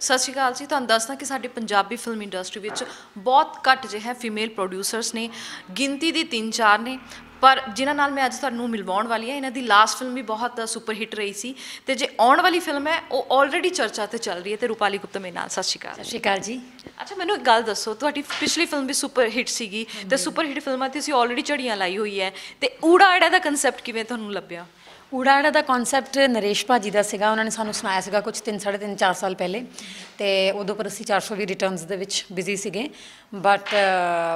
ਸਤਿ ਸ਼੍ਰੀ ਅਕਾਲ ਜੀ ਤੁਹਾਨੂੰ ਦੱਸਦਾ ਕਿ ਸਾਡੇ ਪੰਜਾਬੀ ਫਿਲਮ ਇੰਡਸਟਰੀ ਵਿੱਚ ਬਹੁਤ ਘੱਟ ਜਿਹੇ ਹੈ ਫੀਮੇਲ ਪ੍ਰੋਡਿਊਸਰਸ ਨੇ ਗਿਣਤੀ ਦੀ 3-4 ਨੇ ਪਰ ਜਿਨ੍ਹਾਂ ਨਾਲ ਮੈਂ ਅੱਜ ਤੁਹਾਨੂੰ ਮਿਲਵਾਉਣ ਵਾਲੀ ਹਾਂ ਇਹਨਾਂ ਦੀ ਲਾਸਟ ਫਿਲਮ ਵੀ ਬਹੁਤ ਸੁਪਰ ਹਿੱਟ ਰਹੀ ਸੀ ਤੇ ਜੇ ਆਉਣ ਵਾਲੀ ਫਿਲਮ ਹੈ ਉਹ ਆਲਰੇਡੀ ਚਰਚਾ ਤੇ ਚੱਲ ਰਹੀ ਹੈ ਤੇ ਰੂਪਾਲੀ ਗੁਪਤਾ ਮੇਰੇ ਨਾਲ ਸਤਿ ਸ਼੍ਰੀ ਅਕਾਲ ਸਤਿ ਸ਼੍ਰੀ ਅਕਾਲ ਜੀ। ਅੱਛਾ ਮੈਨੂੰ ਇੱਕ ਗੱਲ ਦੱਸੋ ਤੁਹਾਡੀ ਪਿਛਲੀ ਫਿਲਮ ਵੀ ਸੁਪਰ ਹਿੱਟ ਸੀਗੀ ਤੇ ਸੁਪਰ ਹਿੱਟ ਫਿਲਮਾਂ ਤੇ ਅਸੀਂ ਆਲਰੇਡੀ ਝੜੀਆਂ ਲਾਈ ਹੋਈ ਹੈ ਤੇ ਊੜਾ ਆੜਾ ਦਾ ਕਨਸੈਪਟ ਕਿਵੇਂ ਤੁਹਾਨੂੰ ਲੱਭਿਆ? ਊੜਾੜਾ ਦਾ ਕਨਸੈਪਟ ਨਰੇਸ਼ ਭਾਜੀ ਦਾ ਸੀਗਾ ਉਹਨਾਂ ਨੇ ਸਾਨੂੰ ਸੁਣਾਇਆ ਸੀਗਾ ਕੁਝ 3 3.5 4 ਸਾਲ ਪਹਿਲੇ। ਤੇ ਉਦੋਂ ਪਰ ਅਸੀਂ 420 ਰਿਟਰਨਸ ਦੇ ਵਿੱਚ ਬਿਜ਼ੀ ਸੀਗੇ। ਬਟ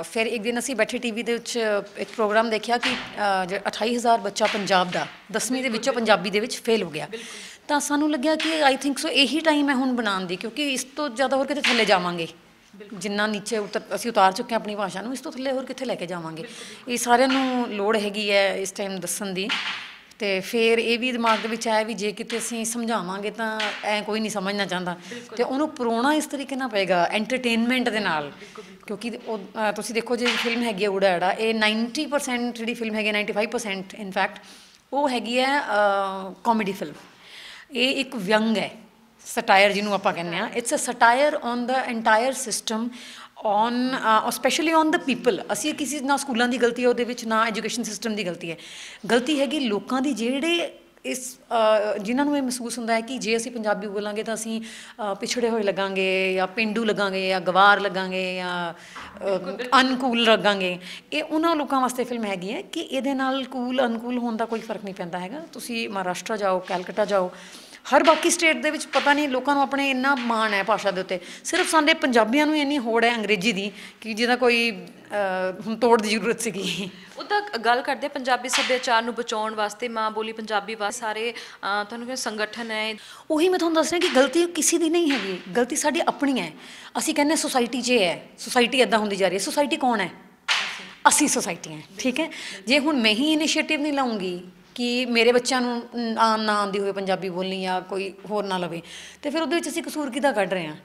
ਫਿਰ ਇੱਕ ਦਿਨ ਅਸੀਂ ਬੈਠੇ ਟੀਵੀ ਦੇ ਵਿੱਚ ਇੱਕ ਪ੍ਰੋਗਰਾਮ ਦੇਖਿਆ ਕਿ ਅ, ਜਿਹੜਾ 28000 ਬੱਚਾ ਪੰਜਾਬ ਦਾ 10ਵੀਂ ਦੇ ਵਿੱਚੋਂ ਪੰਜਾਬੀ ਦੇ ਵਿੱਚ ਫੇਲ ਹੋ ਗਿਆ। ਤਾਂ ਸਾਨੂੰ ਲੱਗਿਆ ਕਿ ਆਈ ਥਿੰਕ ਸੋ ਇਹੀ ਟਾਈਮ ਹੈ ਹੁਣ ਬਣਾਉਣ ਦੀ ਕਿਉਂਕਿ ਇਸ ਤੋਂ ਜ਼ਿਆਦਾ ਹੋਰ ਕਿਤੇ ਥੱਲੇ ਜਾਵਾਂਗੇ। ਜਿੰਨਾ ਨੀਚੇ ਉਤਰ ਅਸੀਂ ਉਤਾਰ ਚੁੱਕੇ ਹਾਂ ਆਪਣੀ ਭਾਸ਼ਾ ਨੂੰ ਇਸ ਤੋਂ ਥੱਲੇ ਹੋਰ ਕਿੱਥੇ ਲੈ ਕੇ ਜਾਵਾਂਗੇ? ਇਹ ਸਾਰਿਆਂ ਨੂੰ ਲੋੜ ਹੈਗੀ ਹੈ ਇਸ ਟਾਈਮ ਦੱਸਣ ਦੀ। ਤੇ ਫਿਰ ਇਹ ਵੀ ਦਿਮਾਗ ਦੇ ਵਿੱਚ ਆਇਆ ਵੀ ਜੇ ਕਿਤੇ ਅਸੀਂ ਸਮਝਾਵਾਂਗੇ ਤਾਂ ਐ ਕੋਈ ਨਹੀਂ ਸਮਝਣਾ ਚਾਹੁੰਦਾ। ਤੇ ਉਹਨੂੰ ਪਰੋਣਾ ਇਸ ਤਰੀਕੇ ਨਾਲ ਪਏਗਾ ਐਂਟਰਟੇਨਮੈਂਟ ਦੇ ਨਾਲ। ਕਿਉਂਕਿ ਉਹ, ਤੁਸੀਂ ਦੇਖੋ ਜੇ ਫਿਲਮ ਹੈਗੀ ਹੈ ਊੜਾ ਐੜਾ ਇਹ 90% ਜਿਹੜੀ ਫਿਲਮ ਹੈਗੀ ਹੈ 95% ਇਨਫੈਕਟ ਉਹ ਹੈਗੀ ਹੈ ਕਾਮੇਡੀ ਫਿਲਮ ਇਹ ਇੱਕ ਵਿਅੰਗ ਹੈ ਸਟਾਇਰ ਜਿਹਨੂੰ ਆਪਾਂ ਕਹਿੰਦੇ ਆ it's a satire on the entire system on specially on the people ਅਸੀਂ ਕਿਸੇ ਨਾ ਸਕੂਲਾਂ ਦੀ ਗਲਤੀ ਹੈ ਉਹਦੇ ਵਿੱਚ ਨਾ ਐਜੂਕੇਸ਼ਨ ਸਿਸਟਮ ਦੀ ਗਲਤੀ ਹੈ। ਗਲਤੀ ਹੈਗੀ ਲੋਕਾਂ ਦੀ ਜਿਹੜੇ ਇਸ ਅ, ਜਿਨ੍ਹਾਂ ਨੂੰ ਇਹ ਮਹਿਸੂਸ ਹੁੰਦਾ ਹੈ ਕਿ ਜੇ ਅਸੀਂ ਪੰਜਾਬੀ ਬੋਲਾਂਗੇ ਤਾਂ ਅਸੀਂ ਪਿਛੜੇ ਹੋਏ ਲੱਗਾਂਗੇ ਜਾਂ ਪਿੰਡੂ ਲੱਗਾਂਗੇ ਜਾਂ ਗਵਾਰ ਲੱਗਾਂਗੇ ਜਾਂ ਅਨਕੂਲ ਲੱਗਾਂਗੇ। ਇਹ ਉਹਨਾਂ ਲੋਕਾਂ ਵਾਸਤੇ ਫਿਲਮ ਹੈਗੀ ਹੈ ਕਿ ਇਹਦੇ ਨਾਲ ਕੂਲ ਅਨਕੂਲ ਹੋਣ ਦਾ ਕੋਈ ਫ਼ਰਕ ਨਹੀਂ ਪੈਂਦਾ ਹੈਗਾ। ਤੁਸੀਂ ਮਹਾਰਾਸ਼ਟਰ ਜਾਓ ਕੈਲਕਟਾ ਜਾਓ ਹਰ ਬਾਕੀ ਸਟੇਟ ਦੇ ਵਿੱਚ ਪਤਾ ਨਹੀਂ ਲੋਕਾਂ ਨੂੰ ਆਪਣੇ ਇੰਨਾ ਮਾਣ ਹੈ ਭਾਸ਼ਾ ਦੇ ਉੱਤੇ। ਸਿਰਫ ਸਾਡੇ ਪੰਜਾਬੀਆਂ ਨੂੰ ਇੰਨੀ ਹੋੜ ਹੈ ਅੰਗਰੇਜ਼ੀ ਦੀ ਕਿ ਜਿਹਦਾ ਕੋਈ ਹੁਣ ਤੋੜ ਦੀ ਜ਼ਰੂਰਤ ਸੀਗੀ। ਉਹਦਾ ਗੱਲ ਕਰਦੇ ਪੰਜਾਬੀ ਸੱਭਿਆਚਾਰ ਨੂੰ ਬਚਾਉਣ ਵਾਸਤੇ ਮਾਂ ਬੋਲੀ ਪੰਜਾਬੀ ਵਾਸਤੇ ਸਾਰੇ ਤੁਹਾਨੂੰ ਕਿ ਸੰਗਠਨ ਹੈ? ਉਹੀ ਮੈਂ ਤੁਹਾਨੂੰ ਦੱਸ ਰਿਹਾ ਕਿ ਗਲਤੀ ਕਿਸੇ ਦੀ ਨਹੀਂ ਹੈਗੀ। ਗਲਤੀ ਸਾਡੀ ਆਪਣੀ ਹੈ। ਅਸੀਂ ਕਹਿੰਦੇ ਸੋਸਾਇਟੀ 'ਚ ਹੈ। ਸੋਸਾਇਟੀ ਇਦਾਂ ਹੁੰਦੀ ਜਾ ਰਹੀ ਹੈ। ਸੋਸਾਇਟੀ ਕੌਣ ਹੈ? ਅਸੀਂ ਸੋਸਾਇਟੀ ਹੈ। ਠੀਕ ਹੈ? ਜੇ ਹੁਣ ਮੈਂ ਹੀ ਇਨੀਸ਼ੀਏਟਿਵ ਨਹੀਂ ਲਾਉਂਗੀ ਕਿ ਮੇਰੇ ਬੱਚਿਆਂ ਨੂੰ ਆ ਨਾ ਆਉਂਦੀ ਹੋਵੇ ਪੰਜਾਬੀ ਬੋਲਣੀ ਜਾਂ ਕੋਈ ਹੋਰ ਨਾ ਲਵੇ। ਤੇ ਫਿਰ ਉਹਦੇ ਵਿੱਚ ਅਸੀਂ ਕਸੂਰ ਕਿਹਦਾ ਕੱਢ ਰਹੇ ਹਾਂ।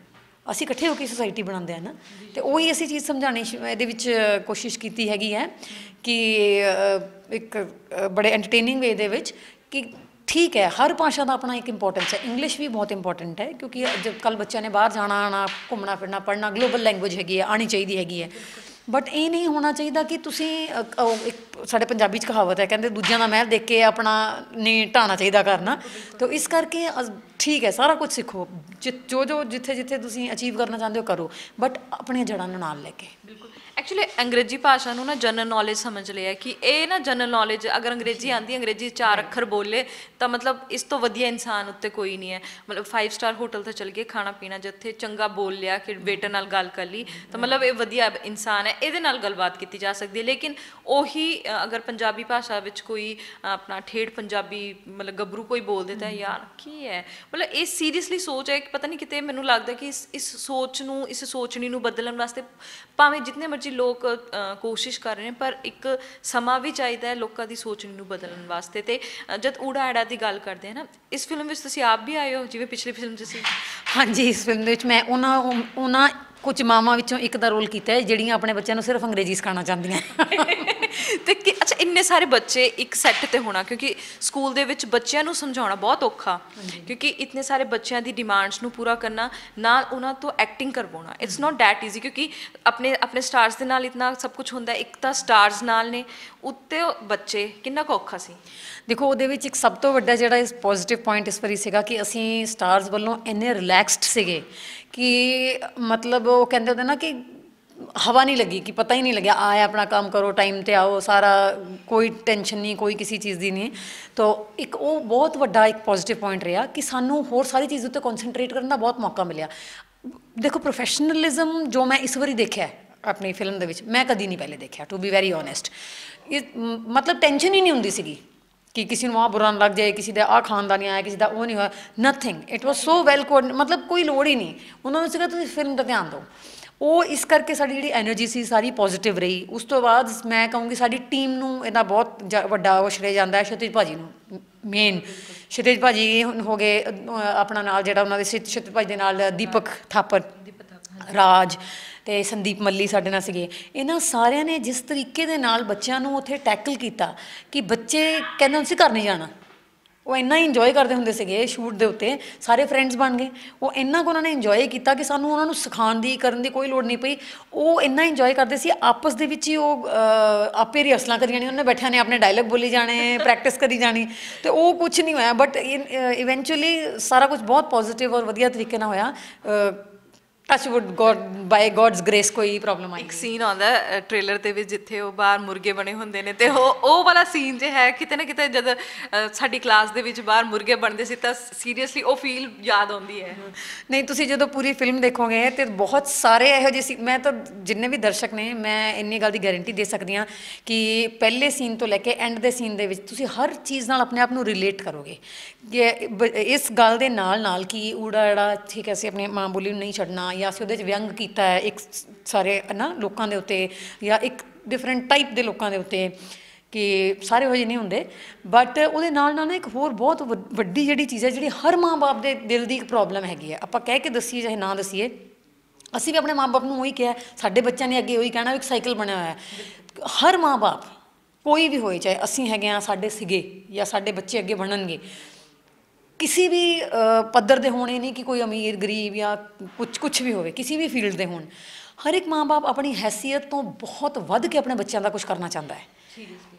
ਅਸੀਂ ਇਕੱਠੇ ਹੋ ਕੇ ਸੋਸਾਇਟੀ ਬਣਾਉਂਦੇ ਆ ਨਾ। ਤੇ ਉਹੀ ਅਸੀਂ ਚੀਜ਼ ਸਮਝਾਣੀ ਸ਼- ਇਹਦੇ ਵਿੱਚ ਕੋਸ਼ਿਸ਼ ਕੀਤੀ ਹੈਗੀ ਹੈ ਕਿ ਅ, ਇੱਕ ਅ, ਬੜੇ ਐਂਟਰਟੇਨਿੰਗ ਵੇ ਦੇ ਵਿੱਚ ਕਿ ਠੀਕ ਹੈ ਹਰ ਭਾਸ਼ਾ ਦਾ ਆਪਣਾ ਇੱਕ ਇੰਪੋਰਟੈਂਸ ਹੈ। ਇੰਗਲਿਸ਼ ਵੀ ਬਹੁਤ ਇੰਪੋਰਟੈਂਟ ਹੈ ਕਿਉਂਕਿ ਜਦ ਕੱਲ ਬੱਚਿਆਂ ਨੇ ਬਾਹਰ ਜਾਣਾ ਆਣਾ ਘੁੰਮਣਾ ਫਿਰਨਾ ਪੜ੍ਹਨਾ ਗਲੋਬਲ ਲੈਂਗੁਏਜ ਹੈਗੀ ਹੈ ਆਣੀ ਚਾਹੀਦੀ ਹੈਗੀ ਹੈ। ਬਟ ਇਹ ਨਹੀਂ ਹੋਣਾ ਚਾਹੀਦਾ ਕਿ ਤੁਸੀਂ ਇੱਕ ਸਾਡੇ ਪੰਜਾਬੀ ਚ ਕਹਾਵਤ ਹੈ, ਕਹਿੰਦੇ ਦੂਜਿਆਂ ਦਾ ਮਹਿਲ ਦੇਖ ਕੇ ਆਪਣਾ ਨਹੀਂ ਢਾਣਾ ਚਾਹੀਦਾ ਕਰਨਾ। ਤਾਂ ਇਸ ਕਰਕੇ ਠੀਕ ਹੈ, ਸਾਰਾ ਕੁਝ ਸਿੱਖੋ। ਜਿ- ਜੋ ਜੋ ਜਿੱਥੇ ਜਿੱਥੇ ਤੁਸੀਂ ਅਚੀਵ ਕਰਨਾ ਚਾਹੁੰਦੇ ਹੋ ਕਰੋ। ਬਟ ਆਪਣੀਆਂ ਜੜ੍ਹਾਂ ਨੂੰ ਨਾਲ ਲੈ ਕੇ। ਬਿਲਕੁਲ। ਐਕਚੁਅਲੀ ਅੰਗਰੇਜ਼ੀ ਭਾਸ਼ਾ ਨੂੰ ਨਾ ਜਨਰਲ ਨੌਲੇਜ ਸਮਝ ਲਿਆ ਕਿ ਇਹ ਨਾ ਜਨਰਲ ਨੌਲੇਜ ਅਗਰ ਅੰਗਰੇਜ਼ੀ ਆਂਦੀ ਅੰਗਰੇਜ਼ੀ ਚਾਰ ਅੱਖਰ ਬੋਲੇ ਤਾਂ ਮਤਲਬ ਇਸ ਤੋਂ ਵਧੀਆ ਇਨਸਾਨ ਉੱਤੇ ਕੋਈ ਨਹੀਂ ਹੈ। ਮਤਲਬ 5 ਸਟਾਰ ਹੋਟਲ ਤੇ ਚਲ ਗਏ ਖਾਣਾ ਪੀਣਾ ਜਿੱਥੇ ਚੰਗਾ ਬੋਲ ਲਿਆ ਕਿ ਵੇਟਰ ਨਾਲ ਗੱਲ ਕਰ ਲਈ ਤਾਂ ਮਤਲਬ ਇਹ ਵਧੀਆ ਇਨਸਾਨ ਹੈ ਇਹਦੇ ਨਾਲ ਗੱਲਬਾਤ ਕੀਤੀ ਜਾ ਸਕਦੀ ਹੈ। ਲੇਕਿਨ ਉਹੀ ਅਗਰ ਪੰਜਾਬੀ ਭਾਸ਼ਾ ਵਿੱਚ ਕੋਈ ਆਪਣਾ ਠੇਠ ਪੰਜਾਬੀ ਮਤਲਬ ਗੱਭਰੂ ਕੋਈ ਬੋਲ ਦਿੰਦਾ ਯਾਰ ਕੀ ਹੈ? ਮਤਲਬ ਇਹ ਸੀਰੀਅਸਲੀ ਸੋਚ ਹੈ ਕਿ ਪਤਾ ਨਹੀਂ ਕਿਤੇ ਮੈਨੂੰ ਲੱਗਦਾ ਕਿ ਇਸ ਇਸ ਸੋਚ ਨੂੰ ਇਸ ਸੋਚਣੀ ਨੂੰ ਬਦਲਣ ਵਾਸਤੇ ਭਾਵੇਂ ਜਿੰਨੇ ਮਰਜ਼ੀ ਲੋਕ ਕੋਸ਼ਿਸ਼ ਕਰ ਰਹੇ ਨੇ, ਪਰ ਇੱਕ ਸਮਾਂ ਵੀ ਚਾਹੀਦਾ ਹੈ ਲੋਕਾਂ ਦੀ ਸੋਚ ਨੂੰ ਬਦਲਣ ਵਾਸਤੇ। ਤੇ ਜਦ ਊੜਾ ਐੜਾ ਦੀ ਗੱਲ ਕਰਦੇ ਹਾਂ ਨਾ, ਇਸ ਫਿਲਮ ਵਿੱਚ ਤੁਸੀਂ ਆਪ ਵੀ ਆਏ ਹੋ? ਜਿਵੇਂ ਪਿਛਲੀ ਫਿਲਮ 'ਚ ਸੀ। ਹਾਂਜੀ, ਇਸ ਫਿਲਮ ਦੇ ਵਿੱਚ ਮੈਂ ਉਹਨਾਂ ਉਹਨਾਂ ਕੁਝ ਮਾਵਾਂ ਵਿੱਚੋਂ ਇੱਕ ਦਾ ਰੋਲ ਕੀਤਾ ਹੈ ਜਿਹੜੀਆਂ ਆਪਣੇ ਬੱਚਿਆਂ ਨੂੰ ਸਿਰਫ ਅੰਗਰੇਜ਼ੀ ਸਿਖਾਉਣਾ ਚਾਹੁੰਦੀਆਂ। ਤੇ ਕਿ ਅੱਛਾ ਇੰਨੇ ਸਾਰੇ ਬੱਚੇ ਇੱਕ ਸੈੱਟ ਤੇ ਹੋਣਾ ਕਿਉਂਕਿ ਸਕੂਲ ਦੇ ਵਿੱਚ ਬੱਚਿਆਂ ਨੂੰ ਸਮਝਾਉਣਾ ਬਹੁਤ ਔਖਾ। ਕਿਉਂਕਿ ਇਤਨੇ ਸਾਰੇ ਬੱਚਿਆਂ ਦੀ ਡਿਮਾਂਡਸ ਨੂੰ ਪੂਰਾ ਕਰਨਾ ਨਾਲ ਉਹਨਾਂ ਤੋਂ ਐਕਟਿੰਗ ਕਰਵਾਉਣਾ। ਇਟਸ ਨਾਟ ਦੈਟ ਈਜ਼ੀ ਕਿਉਂਕਿ ਆਪਣੇ ਆਪਣੇ ਸਟਾਰਸ ਦੇ ਨਾਲ ਇਤਨਾ ਸਭ ਕੁਝ ਹੁੰਦਾ। ਇੱਕ ਤਾਂ ਸਟਾਰਸ ਨਾਲ ਨੇ ਉੱਤੇ ਬੱਚੇ ਕਿੰਨਾ ਕੁ ਔਖਾ ਸੀ? ਦੇਖੋ ਉਹਦੇ ਵਿੱਚ ਇੱਕ ਸਭ ਤੋਂ ਵੱਡਾ ਜਿਹੜਾ ਇਸ ਪੋਜ਼ਿਟਿਵ ਪੁਆਇੰਟ ਇਸ ਵਾਰੀ ਸੀਗਾ ਕਿ ਅਸੀਂ ਸਟਾਰਸ ਵੱਲੋਂ ਇੰਨੇ ਰਿਲੈਕਸਡ ਸੀਗੇ ਕਿ ਮਤਲਬ ਉਹ ਕਹਿੰਦੇ ਹੁੰਦੇ ਨਾ ਕਿ ਹਵਾ ਨਹੀਂ ਲੱਗੀ, ਕਿ ਪਤਾ ਹੀ ਨਹੀਂ ਲੱਗਿਆ ਆਏ ਆਪਣਾ ਕੰਮ ਕਰੋ ਟਾਈਮ ਤੇ ਆਓ, ਸਾਰਾ ਕੋਈ ਟੈਨਸ਼ਨ ਨਹੀਂ, ਕੋਈ ਕਿਸੇ ਚੀਜ਼ ਦੀ ਨਹੀਂ। ਤਾਂ ਇੱਕ ਉਹ ਬਹੁਤ ਵੱਡਾ ਇੱਕ ਪੋਜ਼ਿਟਿਵ ਪੁਆਇੰਟ ਰਿਹਾ ਕਿ ਸਾਨੂੰ ਹੋਰ ਸਾਰੀ ਚੀਜ਼ ਉੱਤੇ ਕਨਸੈਂਟਰੇਟ ਕਰਨ ਦਾ ਬਹੁਤ ਮੌਕਾ ਮਿਲਿਆ। ਦੇਖੋ ਪ੍ਰੋਫੈਸ਼ਨਲਿਜ਼ਮ ਜੋ ਮੈਂ ਇਸ ਵਾਰੀ ਦੇਖਿਆ ਆਪਣੀ ਫਿਲਮ ਦੇ ਵਿੱਚ, ਮੈਂ ਕਦੀ ਨਹੀਂ ਪਹਿਲੇ ਦੇਖਿਆ ਟੂ ਬੀ ਵੈਰੀ ਓਨੈਸਟ ਇਹ ਮਤਲਬ ਟੈਨਸ਼ਨ ਹੀ ਨਹੀਂ ਹੁੰਦੀ ਸੀਗੀ। ਕਿ ਕਿਸੇ ਨੂੰ ਆ ਬੁਰਾ ਲੱਗ ਜਾਏ, ਕਿਸੇ ਦਾ ਆ ਖਾਨਦਾਨੀ ਆਇਆ, ਕਿਸੇ ਦਾ ਉਹ ਨਹੀਂ ਹੋਇਆ nothing it was so well code ਮਤਲਬ ਕੋਈ ਲੋੜ ਹੀ ਨਹੀਂ। ਉਹਨਾਂ ਨੂੰ ਸੀਗਾ, ਤੁਸੀਂ ਫਿਲਮ ਦਾ ਧਿਆਨ ਦਿਓ। ਉਹ ਇਸ ਕਰਕੇ ਸਾਡੀ ਜਿਹੜੀ એનર્ਜੀ ਸੀ, ਸਾਰੀ ਪੋਜ਼ਿਟਿਵ ਰਹੀ। ਉਸ ਤੋਂ ਬਾਅਦ ਮੈਂ ਕਹੂੰਗੀ, ਸਾਡੀ ਟੀਮ ਨੂੰ ਇਹਦਾ ਬਹੁਤ ਵੱਡਾ ਸ਼੍ਰੇ ਜਾਂਦਾ ਹੈ ਸ਼ਤੀਜ ਭਾਜੀ ਨੂੰ। ਮੇਨ ਸ਼ਤੀਜ ਭਾਜੀ ਹੋ ਗਏ ਆਪਣਾ ਨਾਲ ਜਿਹੜਾ ਉਹਨਾਂ ਦੇ ਸ਼ਤੀਜ ਭਾਜੀ ਦੇ ਨਾਲ ਦੀਪਕ ਥਾਪਰ। ਰਾਜ ਤੇ ਸੰਦੀਪ ਮੱਲੀ ਸਾਡੇ ਨਾਲ ਸੀਗੇ। ਇਹਨਾਂ ਸਾਰਿਆਂ ਨੇ ਜਿਸ ਤਰੀਕੇ ਦੇ ਨਾਲ ਬੱਚਿਆਂ ਨੂੰ ਉੱਥੇ ਟੈਕਲ ਕੀਤਾ ਕਿ ਬੱਚੇ ਕਹਿੰਦੇ ਹੁੰਦੇ ਸੀ ਘਰ ਨਹੀਂ ਜਾਣਾ। ਉਹ ਇੰਨਾ ਇੰਜੋਏ ਕਰਦੇ ਹੁੰਦੇ ਸੀਗੇ ਸ਼ੂਟ ਦੇ ਉੱਤੇ। ਸਾਰੇ ਫਰੈਂਡਸ ਬਣ ਗਏ। ਉਹ ਇੰਨਾ ਕੁ ਉਹਨਾਂ ਨੇ ਇੰਜੋਏ ਕੀਤਾ ਕਿ ਸਾਨੂੰ ਉਹਨਾਂ ਨੂੰ ਸਿਖਾਉਣ ਦੀ ਕਰਨ ਦੀ ਕੋਈ ਲੋੜ ਨਹੀਂ ਪਈ। ਉਹ ਇੰਨਾ ਇੰਜੋਏ ਕਰਦੇ ਸੀ ਆਪਸ ਦੇ ਵਿੱਚ ਹੀ ਉਹ ਆਪੇ ਰਿਹਰਸਲਾਂ ਕਰੀ ਜਾਣੀ ਉਹਨਾਂ ਨੇ ਬੈਠਿਆਂ ਨੇ ਆਪਣੇ ਡਾਇਲੌਗ ਬੋਲੀ ਜਾਣੇ ਪ੍ਰੈਕਟਿਸ ਕਰੀ ਜਾਣੀ। ਤੇ ਉਹ ਕੁਝ ਨਹੀਂ ਹੋਇਆ। ਬਟ ਇਵੈਂਚੁਅਲੀ ਸਾਰਾ ਕੁਝ ਬਹੁਤ ਪੋਜ਼ਿਟਿਵ ਔਰ ਵਧੀਆ ਤਰੀਕੇ ਨਾਲ ਹੋਇਆ। Touch wood god by god's grace ਕੋਈ ਪ੍ਰੋਬਲਮ ਆਈ ਇੱਕ ਸੀਨ ਆਉਂਦਾ ਟ੍ਰੇਲਰ ਦੇ ਵਿੱਚ ਜਿੱਥੇ ਉਹ ਬਾਹਰ ਮੁਰਗੇ ਬਣੇ ਹੁੰਦੇ ਨੇ ਤੇ ਉਹ ਉਹ ਵਾਲਾ ਸੀਨ ਜੇ ਹੈ ਕਿਤੇ ਨਾ ਕਿਤੇ ਜਦ ਸਾਡੀ ਕਲਾਸ ਦੇ ਵਿੱਚ ਬਾਹਰ ਮੁਰਗੇ ਬਣਦੇ ਸੀ ਤਾਂ ਸੀਰੀਅਸਲੀ ਉਹ ਫੀਲ ਯਾਦ ਆਉਂਦੀ ਹੈ। ਨਹੀਂ ਤੁਸੀਂ ਜਦੋਂ ਪੂਰੀ ਫਿਲਮ ਦੇਖੋਗੇ ਤੇ ਬਹੁਤ ਸਾਰੇ ਇਹੋ ਜਿਹੇ ਸੀ ਮੈਂ ਤਾਂ ਜਿੰਨੇ ਵੀ ਦਰਸ਼ਕ ਨੇ ਮੈਂ ਇੰਨੀ ਗੱਲ ਦੀ ਗਾਰੰਟੀ ਦੇ ਸਕਦੀ ਹਾਂ ਕਿ ਪਹਿਲੇ ਸੀਨ ਤੋਂ ਲੈ ਕੇ ਐਂਡ ਦੇ ਸੀਨ ਦੇ ਵਿੱਚ ਤੁਸੀਂ ਹਰ ਚੀਜ਼ ਨਾਲ ਆਪਣੇ ਆਪ ਨੂੰ ਰਿਲੇਟ ਕਰੋਗੇ। ਇਸ ਗੱਲ ਦੇ ਨਾਲ ਨਾਲ ਕਿ ਊੜਾ ਜਿਹੜਾ ਠੀਕ ਹੈ ਅਸੀਂ ਆਪਣੀ ਮਾਂ ਬੋਲੀ ਨੂੰ ਨਹੀਂ ਛੱਡਣਾ ਜਾਂ ਅਸੀਂ ਉਹਦੇ 'ਚ ਵਿਅੰਗ ਕੀਤਾ ਹੈ, ਇੱਕ ਸ- ਸਾਰੇ ਨਾ ਲੋਕਾਂ ਦੇ ਉੱਤੇ ਜਾਂ ਇੱਕ ਡਿਫਰੈਂਟ ਟਾਈਪ ਦੇ ਲੋਕਾਂ ਦੇ ਉੱਤੇ ਕਿ ਸਾਰੇ ਹੋ ਜਿਹੇ ਨਹੀਂ ਹੁੰਦੇ। ਬਟ ਉਹਦੇ ਨਾਲ ਨਾਲ ਨਾ ਇੱਕ ਹੋਰ ਬਹੁਤ ਵੱਡ- ਵੱਡੀ ਜਿਹੜੀ ਚੀਜ਼ ਹੈ, ਜਿਹੜੀ ਹਰ ਮਾਂ-ਬਾਪ ਦੇ ਦਿਲ ਦੀ ਇੱਕ ਪ੍ਰੋਬਲਮ ਹੈਗੀ ਹੈ। ਆਪਾਂ ਕਹਿ ਕੇ ਦੱਸੀਏ ਚਾਹੇ ਨਾ ਦੱਸੀਏ, ਅਸੀਂ ਵੀ ਆਪਣੇ ਮਾਂ-ਬਾਪ ਨੂੰ ਉਹੀ ਕਿਹਾ, ਸਾਡੇ ਬੱਚਿਆਂ ਨੇ ਅੱਗੇ ਉਹੀ ਕਹਿਣਾ ਇੱਕ ਸਾਈਕਲ ਬਣਿਆ ਹੋਇਆ ਹੈ। ਹਰ ਮਾਂ-ਬਾਪ ਕੋਈ ਵੀ ਹੋਏ, ਚਾਹੇ ਅਸੀਂ ਹੈਗੇ ਆ ਸਾਡੇ ਸੀਗੇ ਜਾਂ ਸਾਡੇ ਬੱਚੇ ਅੱਗੇ ਬਣਨਗੇ ਕਿਸੇ ਵੀ ਪੱਧਰ ਦੇ ਹੋਣੇ ਨਹੀਂ ਕਿ ਕੋਈ ਅਮੀਰ ਗਰੀਬ ਜਾਂ ਕੁਝ ਕੁਝ ਵੀ ਹੋਵੇ ਕਿਸੇ ਵੀ ਫੀਲਡ ਦੇ ਹੋਣ। ਹਰ ਇੱਕ ਮਾਂ-ਬਾਪ ਆਪਣੀ ਹੈਸੀਅਤ ਤੋਂ ਬਹੁਤ ਵੱਧ ਕੇ ਆਪਣੇ ਬੱਚਿਆਂ ਦਾ ਕੁਝ ਕਰਨਾ ਚਾਹੁੰਦਾ ਹੈ।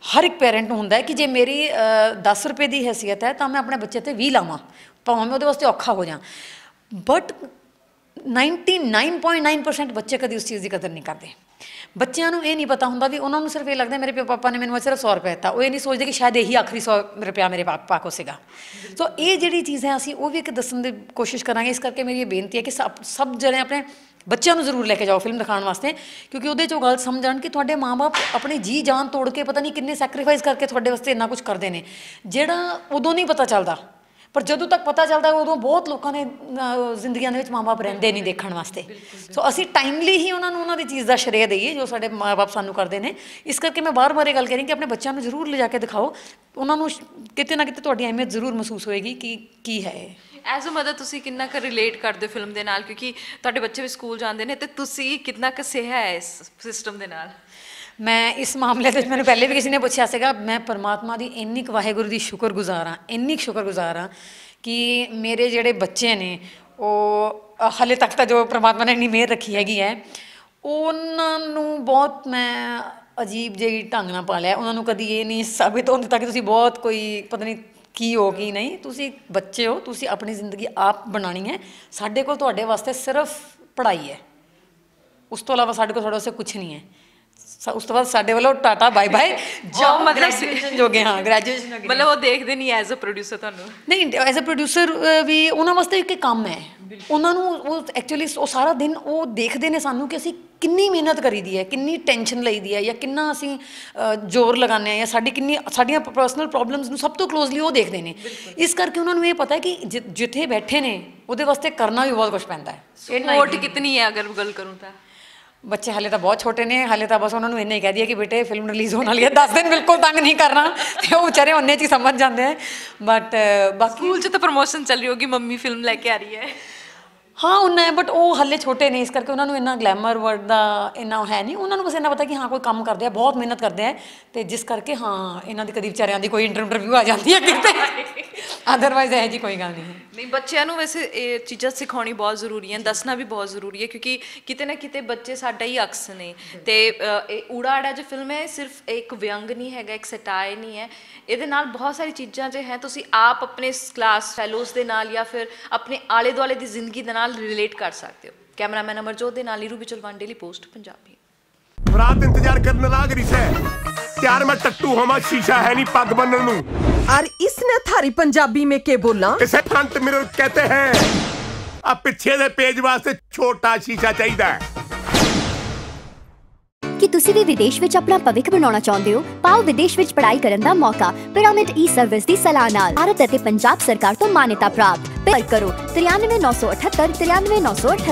ਹਰ ਇੱਕ ਪੇਰੈਂਟ ਨੂੰ ਹੁੰਦਾ ਹੈ ਕਿ ਜੇ ਮੇਰੀ ਅ, 10 ਰੁਪਏ ਦੀ ਹੈਸੀਅਤ ਹੈ ਤਾਂ ਮੈਂ ਆਪਣੇ ਬੱਚੇ ਤੇ 20 ਲਾਵਾਂ ਭਾਵੇਂ ਮੈਂ ਉਹਦੇ ਵਾਸਤੇ ਔਖਾ ਹੋ ਜਾਂ ਬਟ 99.9% ਬੱਚੇ ਕਦੀ ਉਸ ਚੀਜ਼ ਦੀ ਕਦਰ ਨਹੀਂ ਕਰਦੇ। ਬੱਚਿਆਂ ਨੂੰ ਇਹ ਨਹੀਂ ਪਤਾ ਹੁੰਦਾ ਵੀ ਉਹਨਾਂ ਨੂੰ ਸਿਰਫ ਇਹ ਲੱਗਦਾ ਮੇਰੇ ਪਿਓ ਪਾਪਾ ਨੇ ਮੈਨੂੰ ਅੱਜ ਸਿਰਫ 100 ਰੁਪਏ ਦਿੱਤਾ। ਉਹ ਇਹ ਨਹੀਂ ਸੋਚਦੇ ਕਿ ਸ਼ਾਇਦ ਇਹੀ ਆਖਰੀ 100 ਰੁਪਿਆ ਮੇਰੇ ਪਾਪਾ ਕੋ ਸੀਗਾ। ਸੋ ਇਹ ਜਿਹੜੀ ਚੀਜ਼ ਹੈ ਅਸੀਂ ਉਹ ਵੀ ਇੱਕ ਦੱਸਣ ਦੀ ਕੋਸ਼ਿਸ਼ ਕਰਾਂਗੇ। ਇਸ ਕਰਕੇ ਮੇਰੀ ਇਹ ਬੇਨਤੀ ਹੈ ਕਿ ਸਭ ਜਿਹੜੇ ਆਪਣੇ ਬੱਚਿਆਂ ਨੂੰ ਜ਼ਰੂਰ ਲੈ ਕੇ ਜਾਓ ਫਿਲਮ ਦਿਖਾਉਣ ਵਾਸਤੇ, ਕਿਉਂਕਿ ਉਹਦੇ ਚੋਂ ਗੱਲ ਸਮਝਣ ਕਿ ਤੁਹਾਡੇ ਮਾਪੇ ਆਪਣੀ ਜੀ ਜਾਨ ਤੋੜ ਕੇ ਪਤਾ ਨਹੀਂ ਕਿੰਨੇ ਸੈਕਰੀਫਾਈਸ ਕਰਕੇ ਤੁਹਾਡੇ ਵਾਸਤੇ ਇੰਨਾ ਕੁਝ ਕਰਦੇ ਨੇ। ਜਿਹੜਾ ਉਦੋਂ ਨਹੀਂ ਪਤਾ ਚੱਲਦਾ। ਪਰ ਜਦੋਂ ਤੱਕ ਪਤਾ ਚੱਲਦਾ ਉਦੋਂ ਬਹੁਤ ਲੋਕਾਂ ਦੇ ਅਹ, ਜ਼ਿੰਦਗੀਆਂ ਦੇ ਵਿੱਚ ਮਾਪੇ ਰਹਿੰਦੇ ਨਹੀਂ ਦੇਖਣ ਵਾਸਤੇ। ਸੋ ਅਸੀਂ ਟਾਈਮਲੀ ਹੀ ਉਹਨਾਂ ਨੂੰ ਉਹਨਾਂ ਦੀ ਚੀਜ਼ ਦਾ ਸ਼ਰੇਅ ਦਈਏ ਜੋ ਸਾਡੇ ਮਾਪੇ ਸਾਨੂੰ ਕਰਦੇ ਨੇ। ਇਸ ਕਰਕੇ ਮੈਂ ਬਾਰ-ਬਾਰ ਇਹ ਗੱਲ ਕਹਿ ਰਹੀ ਕਿ ਆਪਣੇ ਬੱਚਿਆਂ ਨੂੰ ਜ਼ਰੂਰ ਲਿਜਾ ਕੇ ਦਿਖਾਓ। ਉਹਨਾਂ ਨੂੰ ਕਿਤੇ ਨਾ ਕਿਤੇ ਤੁਹਾਡੀ ਅਹਿਮੀਅਤ ਜ਼ਰੂਰ ਮਹਿਸੂਸ ਹੋਏਗੀ ਕਿ ਕੀ ਹੈ ਐਜ਼ ਅ ਮਦਰ ਤੁਸੀਂ ਕਿੰਨਾ ਕੁ ਰਿਲੇਟ ਕਰਦੇ ਹੋ ਫਿਲਮ ਦੇ ਨਾਲ? ਕਿਉਂਕਿ ਤੁਹਾਡੇ ਬੱਚੇ ਵੀ ਸਕੂਲ ਜਾਂਦੇ ਨੇ ਤੇ ਤੁਸੀਂ ਕਿੰਨਾ ਕੁ ਸਿਹਾ ਹੈ ਇਸ ਸਿਸਟਮ ਦੇ ਨਾਲ? ਮੈਂ ਇਸ ਮਾਮਲੇ ਦੇ ਵਿੱਚ ਮੈਨੂੰ ਪਹਿਲੇ ਵੀ ਕਿਸੇ ਨੇ ਪੁੱਛਿਆ ਸੀਗਾ ਮੈਂ ਪਰਮਾਤਮਾ ਦੀ ਇੰਨੀ ਕੁ ਵਾਹਿਗੁਰੂ ਦੀ ਸ਼ੁਕਰਗੁਜ਼ਾਰ ਹਾਂ ਇੰਨੀ ਕੁ ਸ਼ੁਕਰਗੁਜ਼ਾਰ ਹਾਂ ਕਿ ਮੇਰੇ ਜਿਹੜੇ ਬੱਚੇ ਨੇ ਉਹ ਅ, ਹਾਲੇ ਤੱਕ ਤਾਂ ਜੋ ਪਰਮਾਤਮਾ ਨੇ ਇੰਨੀ ਮਿਹਰ ਰੱਖੀ ਹੈਗੀ ਹੈ ਉਹਨਾਂ ਨੂੰ ਬਹੁਤ ਮੈਂ ਅਜੀਬ ਜਿਹੀ ਢੰਗ ਨਾਲ ਪਾਲਿਆ। ਉਹਨਾਂ ਨੂੰ ਕਦੀ ਇਹ ਨਹੀਂ ਸਾਬਿਤ ਹੋਣ ਦਿੱਤਾ ਕਿ ਤੁਸੀਂ ਬਹੁਤ ਕੋਈ ਪਤਾ ਨਹੀਂ ਕੀ ਹੋ ਕੀ ਨਹੀਂ। ਤੁਸੀਂ ਬੱਚੇ ਹੋ ਤੁਸੀਂ ਆਪਣੀ ਜ਼ਿੰਦਗੀ ਆਪ ਬਣਾਣੀ ਹੈ। ਸਾਡੇ ਕੋਲ ਤੁਹਾਡੇ ਵਾਸਤੇ ਸਿਰਫ ਪੜ੍ਹਾਈ ਹੈ। ਉਸ ਤੋਂ ਇਲਾਵਾ ਸਾਡੇ ਕੋਲ ਤੁਹਾਡੇ ਵਾਸਤੇ ਕੁਝ ਨਹੀਂ ਹੈ। ਉਸ ਤੋਂ ਬਾਅਦ ਸਾਡੇ ਵੱਲੋਂ ਟਾਟਾ ਬਾਏ ਬਾਏ ਜੋ ਮਤਲਬ ਜੋਗੇ ਹਾਂ ਗ੍ਰੈਜੂਏਸ਼ਨ ਜੋਗੇ ਮਤਲਬ ਉਹ ਦੇਖਦੇ ਨਹੀਂ ਐਜ਼ ਅ ਪ੍ਰੋਡਿਊਸਰ ਤੁਹਾਨੂੰ? ਨਹੀਂ ਐਜ਼ ਅ ਪ੍ਰੋਡਿਊਸਰ ਵੀ ਉਹਨਾਂ ਵਾਸਤੇ ਇੱਕ ਕੰਮ ਹੈ। ਉਹਨਾਂ ਨੂੰ ਉਹ ਐਕਚੁਅਲੀ ਉਹ ਸਾਰਾ ਦਿਨ ਉਹ ਦੇਖਦੇ ਨੇ ਸਾਨੂੰ ਕਿ ਅਸੀਂ ਕਿੰਨੀ ਮਿਹਨਤ ਕਰੀਦੀ ਹੈ ਕਿੰਨੀ ਟੈਨਸ਼ਨ ਲਈਦੀ ਹੈ ਜਾਂ ਕਿੰਨਾ ਅਸੀਂ ਜ਼ੋਰ ਲਗਾਉਂਦੇ ਆ ਜਾਂ ਸਾਡੀ ਕਿੰਨੀ ਸਾਡੀਆਂ ਪਰਸਨਲ ਪ੍ਰੋਬਲਮਸ ਨੂੰ ਸਭ ਤੋਂ ਕਲੋਜ਼ਲੀ ਉਹ ਦੇਖਦੇ ਨੇ। ਇਸ ਕਰਕੇ ਉਹਨਾਂ ਨੂੰ ਇਹ ਪਤਾ ਹੈ ਕਿ ਜਿੱਥੇ ਬੈਠੇ ਨੇ ਉਹਦੇ ਵਾਸਤੇ ਕਰਨਾ ਵੀ ਬਹੁਤ ਕੁਝ ਪੈਂਦਾ ਹੈ। ਸਪੋਰਟ ਕਿਤਨੀ ਹੈ ਅਗਰ ਗੱਲ ਕਰੂੰ ਤਾਂ? ਬੱਚੇ ਹਾਲੇ ਤਾਂ ਬਹੁਤ ਛੋਟੇ ਨੇ ਹਾਲੇ ਤਾਂ ਬਸ ਉਹਨਾਂ ਨੂੰ ਇੰਨਾ ਹੀ ਕਹਿ ਦਈਏ ਕਿ ਬੇਟੇ ਫਿਲਮ ਰਿਲੀਜ਼ ਹੋਣ ਵਾਲੀ ਹੈ। 10 ਦਿਨ ਬਿਲਕੁਲ ਤੰਗ ਨਹੀਂ ਕਰਨਾ ਤੇ ਉਹ ਵਿਚਾਰੇ ਉਹਨੇ ਚ ਹੀ ਸਮਝ ਜਾਂਦੇ ਆ। ਬਟ ਬਾਕੀ ਸਕੂਲ 'ਚ ਤਾਂ ਪ੍ਰਮੋਸ਼ਨ ਚੱਲ ਰਹੀ ਹੋਗੀ ਮੰਮੀ ਫਿਲਮ ਲੈ ਕੇ ਆ ਰਹੀ ਹੈ। ਹਾਂ ਉਹਨਾਂ ਹੈ ਬਟ ਉਹ ਹਾਲੇ ਛੋਟੇ ਨੇ ਇਸ ਕਰਕੇ ਉਹਨਾਂ ਨੂੰ ਇੰਨਾ ਗਲੈਮਰ ਵਰਡ ਦਾ ਇੰਨਾ ਹੈ ਨਹੀਂ। ਉਹਨਾਂ ਨੂੰ ਬਸ ਇੰਨਾ ਪਤਾ ਕਿ ਹਾਂ ਕੋਈ ਕੰਮ ਕਰਦੇ ਆ ਬਹੁਤ ਮਿਹਨਤ ਕਰਦੇ ਆ। ਤੇ ਜਿਸ ਕਰਕੇ ਹਾਂ ਇਹਨਾਂ ਦੀ ਕਦੀ ਵਿਚਾਰਿਆਂ ਦੀ ਕੋਈ ਇੰਟਰਵਿਊ ਆ ਜਾਂਦੀ ਹੈ ਕਿਤੇ। ਅਦਰਵਾਈਜ਼ ਇਹ ਜੀ ਕੋਈ ਗੱਲ ਨਹੀਂ ਹੈ। ਨਹੀਂ ਬੱਚਿਆਂ ਨੂੰ ਵੈਸੇ ਇਹ ਚੀਜ਼ਾਂ ਸਿਖਾਉਣੀ ਬਹੁਤ ਜ਼ਰੂਰੀ ਹੈ ਦੱਸਣਾ ਵੀ ਬਹੁਤ ਜ਼ਰੂਰੀ ਹੈ ਕਿਉਂਕਿ ਕਿਤੇ ਨਾ ਕਿਤੇ ਬੱਚੇ ਸਾਡਾ ਹੀ ਅਕਸ ਨੇ। ਤੇ ਇਹ ਊੜਾ ਆੜਾ ਜੋ ਫਿਲਮ ਹੈ ਸਿਰਫ ਇੱਕ ਵਿਅੰਗ ਨਹੀਂ ਹੈਗਾ ਇੱਕ ਸਟਾਈ ਨਹੀਂ ਹੈ। ਇਹਦੇ ਨਾਲ ਬਹੁਤ ਸਾਰੀ ਚੀਜ਼ਾਂ ਜੇ ਹੈ ਤੁਸੀਂ ਆਪ ਆਪਣੇ ਕਲਾਸ ਫੈਲੋਜ਼ ਦੇ ਨਾਲ ਜਾਂ ਫਿਰ ਆਪਣੇ ਆਲੇ ਦੁਆਲੇ ਦੀ ਜ਼ਿੰਦਗੀ ਦੇ ਨਾਲ ਰਿਲੇਟ ਕਰ ਸਕਦੇ ਹੋ। ਕੈਮਰਾਮੈਨ ਅਮਰਜੋਤ ਦੇ ਨਾਲ ਨੀਰੂ ਬਿਚਲਵਾਨ ਡੇਲੀ ਪੋਸਟ ਪੰਜਾਬੀ। ਰਾਤ ਇੰਤਜ਼ਾਰ ਕਰਨ ਲੱਗ ਰਹੀ ਸੈ। ਤਿਆਰ ਮੈਂ ਟੱਟੂ ਹੋਵਾਂ ਸ਼ੀਸ਼ਾ ਹੈ ਨਹੀਂ ਪੱਗ ਬੰਨਣ ਨੂੰ। और इसने थारी पंजाबी में के बोला ਇਸੇ ਫਰੰਟ ਮਿਰਰ ਕਹਤੇ ਹੈ ਆ ਪਿੱਛੇ ਦੇ ਪੇਜ ਵਾਸਤੇ ਛੋਟਾ ਸ਼ੀਸ਼ਾ ਚਾਹੀਦਾ ਹੈ ਕੀ ਤੁਸੀਂ ਵੀ ਵਿਦੇਸ਼ ਵਿੱਚ ਆਪਣਾ ਭਵਿੱਖ ਬਣਾਉਣਾ ਚਾਹੁੰਦੇ ਹੋ ਪਾਓ ਵਿਦੇਸ਼ ਵਿੱਚ ਪੜ੍ਹਾਈ ਕਰਨ ਦਾ ਮੌਕਾ ਪਿਰਾਮਿਡ ਈ ਸਰਵਿਸ ਦੀ ਸਲਾਹ ਨਾਲ ਭਾਰਤ ਅਤੇ ਪੰਜਾਬ ਸਰਕਾਰ ਤੋਂ ਮਾਨਤਾ ਪ੍ਰਾਪਤ ਪਰ ਕਰੋ 93978 93978